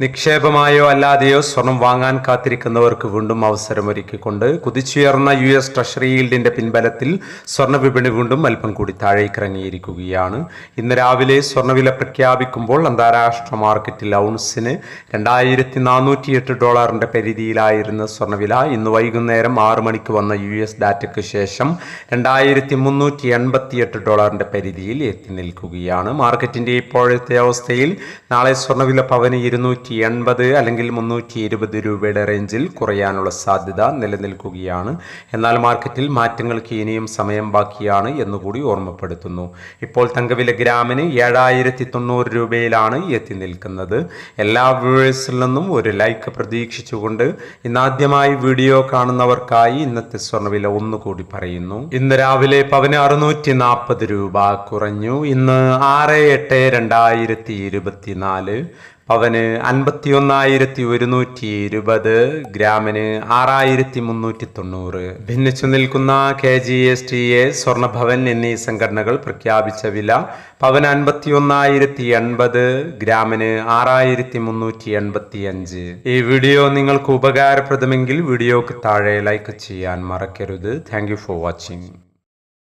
നിക്ഷേപമായോ അല്ലാതെയോ സ്വർണം വാങ്ങാൻ കാത്തിരിക്കുന്നവർക്ക് വീണ്ടും അവസരമൊരുക്കിക്കൊണ്ട് കുതിച്ചുയർന്ന യു എസ് ട്രഷറി ഈൽഡിന്റെ പിൻബലത്തിൽ സ്വർണ വിപണി വീണ്ടും അല്പം കൂടി താഴേക്കിറങ്ങിയിരിക്കുകയാണ്. ഇന്ന് രാവിലെ സ്വർണവില പ്രഖ്യാപിക്കുമ്പോൾ അന്താരാഷ്ട്ര മാർക്കറ്റിൽ ഔൺസിന് രണ്ടായിരത്തി ഡോളറിന്റെ പരിധിയിലായിരുന്ന സ്വർണവില ഇന്ന് വൈകുന്നേരം ആറ് മണിക്ക് വന്ന യു എസ് ഡാറ്റയ്ക്ക് ശേഷം രണ്ടായിരത്തി മുന്നൂറ്റി എൺപത്തിയെട്ട് ഡോളറിന്റെ പരിധിയിൽ എത്തി നിൽക്കുകയാണ്. മാർക്കറ്റിന്റെ ഇപ്പോഴത്തെ അവസ്ഥയിൽ നാളെ സ്വർണവില പവന് ഇരുന്നൂറ്റി എൺപത് അല്ലെങ്കിൽ മുന്നൂറ്റി ഇരുപത് രൂപയുടെ റേഞ്ചിൽ കുറയാനുള്ള സാധ്യത നിലനിൽക്കുകയാണ്. എന്നാൽ മാർക്കറ്റിൽ മാറ്റങ്ങൾക്ക് ഇനിയും സമയം ബാക്കിയാണ് എന്നുകൂടി ഓർമ്മപ്പെടുത്തുന്നു. ഇപ്പോൾ തങ്കവില ഗ്രാമിന് ഏഴായിരത്തി തൊണ്ണൂറ് രൂപയിലാണ് എത്തി നിൽക്കുന്നത്. എല്ലാ വ്യൂവേഴ്സിൽ നിന്നും ഒരു ലൈക്ക് പ്രതീക്ഷിച്ചുകൊണ്ട് ഇന്നാദ്യമായി വീഡിയോ കാണുന്നവർക്കായി ഇന്നത്തെ സ്വർണവില ഒന്നുകൂടി പറയുന്നു. ഇന്ന് രാവിലെ പവന് അറുന്നൂറ്റി നാൽപ്പത് രൂപ കുറഞ്ഞു. ഇന്ന് ആറ് എട്ട് രണ്ടായിരത്തി ഇരുപത്തിനാല് പവന് അൻപത്തിയൊന്നായിരത്തി ഒരുന്നൂറ്റി ഇരുപത് ഗ്രാമിന് ആറായിരത്തി മുന്നൂറ്റി തൊണ്ണൂറ് ഭിന്നിച്ചു നിൽക്കുന്ന K G S T A Swarnabhavan എന്നീ സംഘടനകൾ പ്രഖ്യാപിച്ച വില പവന് അൻപത്തിയൊന്നായിരത്തി എൺപത് ഗ്രാമിന് ആറായിരത്തി മുന്നൂറ്റി എൺപത്തി അഞ്ച് ഈ വീഡിയോ നിങ്ങൾക്ക് ഉപകാരപ്രദമെങ്കിൽ വീഡിയോക്ക് താഴെ ലൈക്ക് ചെയ്യാൻ മറക്കരുത്. Thank for watching